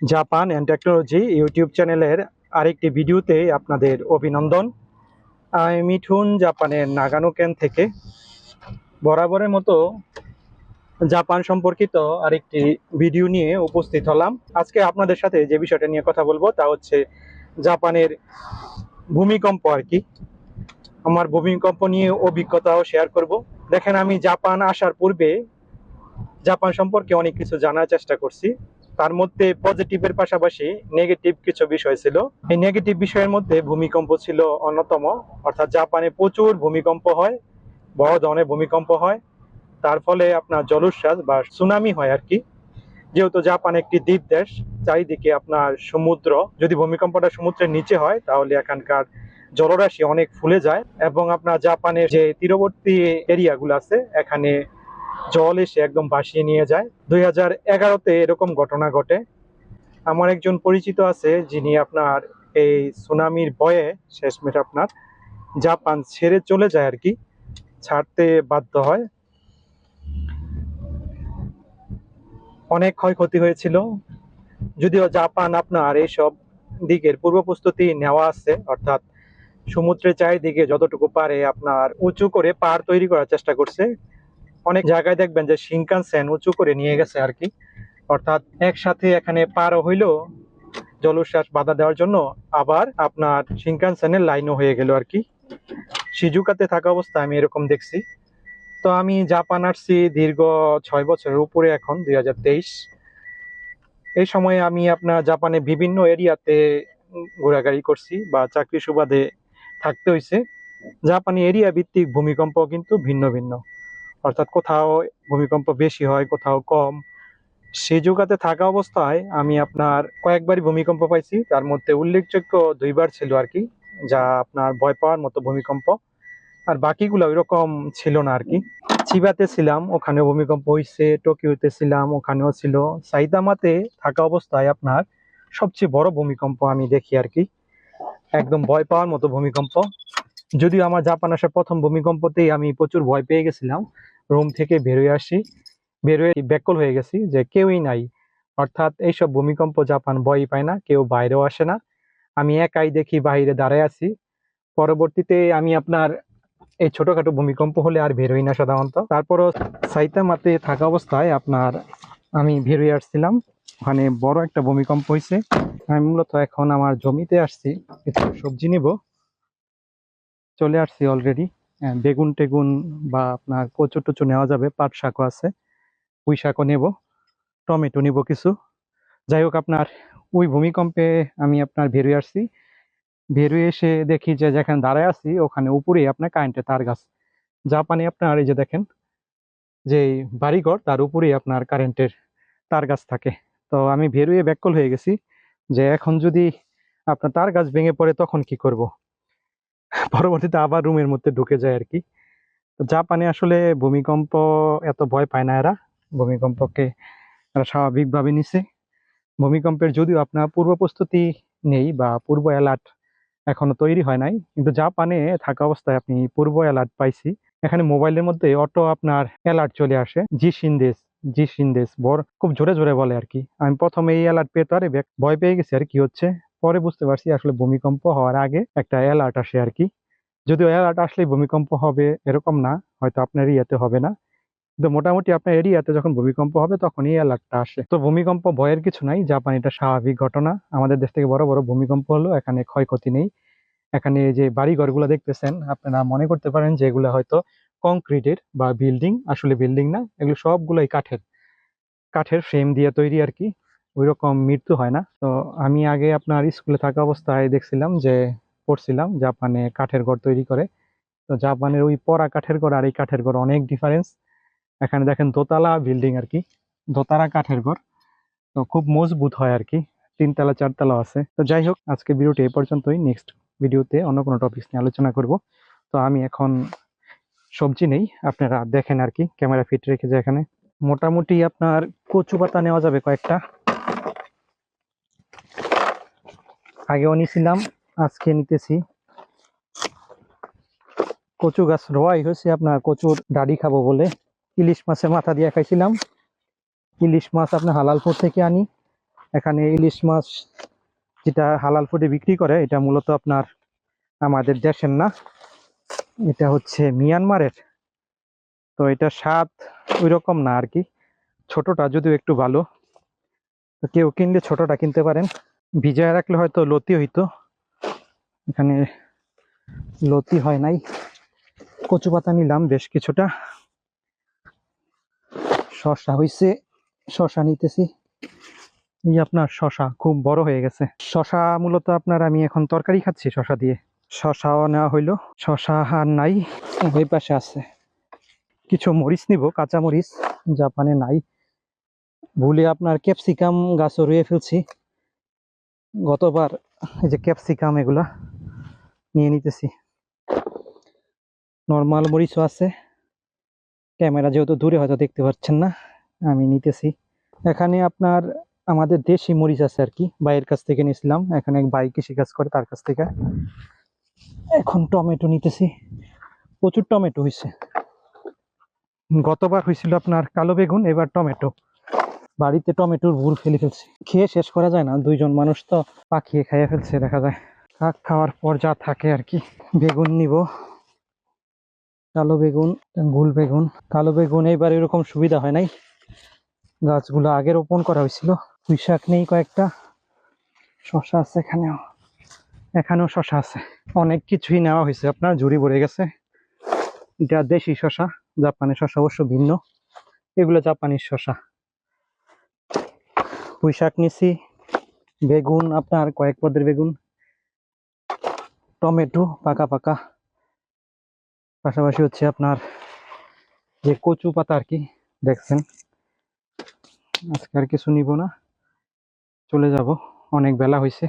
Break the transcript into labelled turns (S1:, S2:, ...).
S1: Japan and technology YouTube চ্যানেলের আরেকটি ভিডিওতে আপনাদের অভিনন্দন। আমি মিঠুন, জাপানের নাগানো ক্যান থেকে। বরাবরের মতো জাপান সম্পর্কিত আরেকটি ভিডিও নিয়ে উপস্থিত হলাম। আজকে আপনাদের সাথে যে বিষয়টা নিয়ে কথা বলব তা হচ্ছে জাপানের ভূমিকম্প আর কি। আমার ভূমিকম্প নিয়ে অভিজ্ঞতাও শেয়ার করব। দেখেন, আমি জাপান আসার পূর্বে জাপান সম্পর্কে অনেক কিছু জানার চেষ্টা করছি। তার মধ্যে পজিটিভের পাশাপাশি নেগেটিভ কিছু বিষয় ছিল। এই নেগেটিভ বিষয়ের মধ্যে ভূমিকম্প ছিল অন্যতম। অর্থাৎ জাপানে প্রচুর ভূমিকম্প হয়, বড় ধরনের ভূমিকম্প হয়। তার ফলে আপনার জলোচ্ছ্বাস বা সুনামি হয় আর কি। যেহেতু জাপান একটি দ্বীপ দেশ, চারিদিকে আপনার সমুদ্র। যদি ভূমিকম্পটা সমুদ্রের নিচে হয়, তাহলে এখানকার জলরাশি অনেক ফুলে যায় এবং আপনার জাপানের যে তীরবর্তী এরিয়াগুলো আছে, এখানে জল এসে একদম ভাসিয়ে নিয়ে যায়। দুই হাজার এগারোতে এরকম ঘটনা ঘটে। আমার একজন পরিচিত আছে, যিনি আপনার এই সুনামির ভয়ে শেষমেশ আপনার, জাপান ছেড়ে চলে যায় আর কি, ছাড়তে বাধ্য হয়। অনেক ক্ষয়ক্ষতি হয়েছিল। যদিও জাপান আপনার এইসব দিকের পূর্ব প্রস্তুতি নেওয়া আছে, অর্থাৎ সমুদ্রের চারিদিকে যতটুকু পারে আপনার উঁচু করে পার তৈরি করার চেষ্টা করছে। অনেক জায়গায় দেখবেন যে শিনকানসেন উঁচু করে নিয়ে গেছে আর কি। অর্থাৎ একসাথে এখানে পার হইলেও জলোচ্ছ্বাস বাধা দেওয়ার জন্য আবার আপনার শিনকানসেনের লাইনও হয়ে গেল আর কি। সিজুকাতে থাকা অবস্থায় আমি এরকম দেখছি। তো আমি জাপান আসছি দীর্ঘ ছয় বছরের উপরে এখন, দুই হাজার তেইশ। এই সময়ে আমি আপনার জাপানে বিভিন্ন এরিয়াতে ঘোরাঘুরি করছি বা চাকরি সুবাদে থাকতে হয়েছে জাপানি এরিয়া ভিত্তিক ভূমিকম্প কিন্তু ভিন্ন ভিন্ন। অর্থাৎ কোথাও ভূমিকম্প বেশি হয়, কোথাও কম সেই যুগাতে থাকা অবস্থায় আমি আপনার কয়েকবারই ভূমিকম্প পাইছি। তার মধ্যে উল্লেখযোগ্য দুইবার ছিল আর কি, যা আপনার ভয় পাওয়ার মতো ভূমিকম্প। আর বাকিগুলো ওইরকম ছিল না আর কি। চিবাতে ছিলাম ওখানে ভূমিকম্প হয়েছে টোকিওতে ছিলাম, ওখানেও ছিল। সাইতামাতে থাকা অবস্থায় আপনার সবচেয়ে বড় ভূমিকম্প আমি দেখি আর কি। একদম ভয় পাওয়ার মতো ভূমিকম্প। যদিও আমার জাপান আসার প্রথম ভূমিকম্পতেই আমি প্রচুর ভয় পেয়ে গেছিলাম। রুম থেকে বেরোয় আসি। বেরোয় ব্যাকল হয়ে গেছি যে কেউই নাই। অর্থাৎ এইসব ভূমিকম্প জাপান ভয়ই পায় না, কেউ বাইরেও আসে না। আমি একাই দেখি বাইরে দাঁড়ায় আছি। পরবর্তীতে আমি আপনার এই ছোটখাটো ভূমিকম্প হলে আর বেরোই না সাধারণত। তারপরও সাইতামাতে থাকা অবস্থায় আপনার আমি বেরোয় আসছিলাম। ওখানে বড় একটা ভূমিকম্প হয়েছে আমি মূলত এখন আমার জমিতে আসছি। একটু সবজি নিব। চলে আসছি অলরেডি বেগুন টেগুন বা আপনার কচু টচু নেওয়া যাবে, পাট শাকও আছে, পুঁই শাকও নেব, টমেটো নিব কিছু। যাই হোক, আপনার ওই ভূমিকম্পে আমি আপনার বেরিয়ে আসছি। বেরিয়ে এসে দেখি যে যেখানে দাঁড়ায় আছি, ওখানে উপরেই আপনার কারেন্টের তার গাছ। জাপানে আপনার এই যে দেখেন, যে বাড়িঘর, তার উপরেই আপনার কারেন্টের তার গাছ থাকে। তো আমি ভেরুয়ে ব্যাকল হয়ে গেছি যে এখন যদি আপনার তার গাছ ভেঙে পড়ে, তখন কি করব? পরবর্তীতে আবার রুমের মধ্যে ঢুকে যায় আর কি। জাপানে আসলে ভূমিকম্প এত ভয় পায় না এরা। ভূমিকম্পকে এরা স্বাভাবিকভাবে নিছে। ভূমিকম্পের যদিও আপনার পূর্ব প্রস্তুতি নেই বা পূর্ব অ্যালার্ট এখনও তৈরি হয় নাই, কিন্তু জাপানে থাকা অবস্থায় আপনি পূর্ব অ্যালার্ট পাইছি। এখানে মোবাইলের মধ্যে অটো আপনার অ্যালার্ট চলে আসে জি সিন্দেশ জি সিন্দেশ বর খুব জোরে জোরে বলে আর কি। আমি প্রথমে এই অ্যালার্ট পেয়ে তো আরে ভয় পেয়ে গেছি আর কি হচ্ছে। পরে বুঝতে পারছি আসলে ভূমিকম্প হওয়ার আগে একটা অ্যালার্ট আসে আর কি। যদিও অ্যালার্ট আসলেই ভূমিকম্প হবে এরকম না, হয়তো আপনার এরিয়াতে হবে না। কিন্তু মোটামুটি আপনার এরিয়াতে যখন ভূমিকম্প হবে তখনই অ্যালার্টটা আসে। তো ভূমিকম্প ভয়ের কিছু নাই, জাপান এটা স্বাভাবিক ঘটনা। আমাদের দেশ থেকে বড় বড় ভূমিকম্প হলো, এখানে ক্ষয়ক্ষতি নেই। এখানে যে বাড়ি ঘরগুলো দেখতেছেন, আপনারা মনে করতে পারেন যে এগুলো হয়তো কংক্রিটের বা বিল্ডিং, আসলে বিল্ডিং না, এগুলো সবগুলোই কাঠের। কাঠের ফ্রেম দিয়ে তৈরি আর কি। ওই রকম মৃত্যু হয় না। তো আমি আগে আপনার স্কুলে থাকা অবস্থায় দেখছিলাম যে, পড়ছিলাম জাপানে কাঠের ঘর তৈরি করে। তো জাপানের ওই পরা কাঠের ঘর আর এই কাঠের ঘর অনেক ডিফারেন্স এখানে দেখেন দোতলা বিল্ডিং আর কি, দোতলা কাঠের ঘর। তো খুব মজবুত হয় আর কি, তিনতলা, চারতলা আছে। তো যাই হোক, আজকে ভিডিওটি এ পর্যন্তই। নেক্সট ভিডিওতে অন্য কোনো টপিকস নিয়ে আলোচনা করব। তো আমি এখন সবজি নেই, আপনারা দেখেন আর কি, ক্যামেরা ফিট রেখেছে এখানে। মোটামুটি আপনার কচু পাতা নেওয়া যাবে কয়েকটা। আগেও নিছিলাম আজকে নিতেছি। কচু গাছ রোয়াই হয়েছে আপনার, কচুর ডাড়ি খাব বলে। ইলিশ মাছের মাথা দিয়ে খাইছিলাম। ইলিশ মাছ আপনার হালালপুর থেকে আনি। এখানে ইলিশ মাছ যেটা হালাল ফুডে বিক্রি করে, এটা মূলত আপনার আমাদের দেশের না। এটা হচ্ছে মিয়ানমারের। তো এটা স্বাদ ওই রকম না আর কি। ছোটটা যদিও একটু ভালো। কেউ কিনলে ছোটটা কিনতে পারেন। ভিজায় রাখলে হয়তো লতি হইতো। এখানে লতি হয় নাই। কচু পাতা নিলাম বেশ কিছুটা। শশা হইছে, শশা নিতেছি। এই আপনার শশা, খুব বড় হয়ে গেছে। শশা মূলত আপনার আমি এখন তরকারি খাচ্ছি শশা দিয়ে। শশাও নেওয়া হইল। শশা আর নাই ওই পাশে আছে। কিছু মরিচ নিব, কাঁচা মরিচ। জাপানে নাই। ভুলে আপনার ক্যাপসিকাম গাছও রুয়ে ফেলছি। গতবার এই যে ক্যাপসিকাম এগুলা নিয়ে নিতেছি। নর্মাল মরিচও আছে। ক্যামেরা যেহেতু দূরে হয়তো দেখতে পাচ্ছেন না, আমি নিতেছি। এখানে আপনার আমাদের দেশি মরিচ আছে আর কি, ভাইয়ের কাছ থেকে নিয়েছিলাম। এখানে এক ভাই কৃষি কাজ করে তার কাছ থেকে। এখন টমেটো নিতেছি। প্রচুর টমেটো হয়েছে। গতবার হয়েছিল আপনার কালো বেগুন, এবার টমেটো। বাড়িতে টমেটোর ভুর ফেলে ফেলছি। খেয়ে শেষ করা যায় না, দুইজন মানুষ তো পাখিয়ে খাইয়ে ফেলছে, দেখা যায়। কাক খাওয়ার পর যা থাকে আর কি। বেগুন নিব, কালো বেগুন, গুল বেগুন। কালো বেগুন এইবার এরকম সুবিধা হয় নাই। গাছগুলো আগে রোপণ করা হয়েছিল। পুঁই শাক নেই কয়েকটা। শশা আছে এখানেও। এখানেও শশা আছে। অনেক কিছুই নেওয়া হয়েছে। আপনার ঝুড়ি ভরে গেছে। এটা দেশি শশা। জাপানের শশা অবশ্য ভিন্ন। এগুলো জাপানির শশা। পুঁই শাক নিছি, বেগুন, আপনার কয়েক পদের বেগুন, টমেটো, পাকা পাকা। পাশাপাশি হচ্ছে আপনার যে কচু পাতা আর কি, দেখছেন। আজকে আর কিছু নিব না, চলে যাব, অনেক বেলা হয়েছে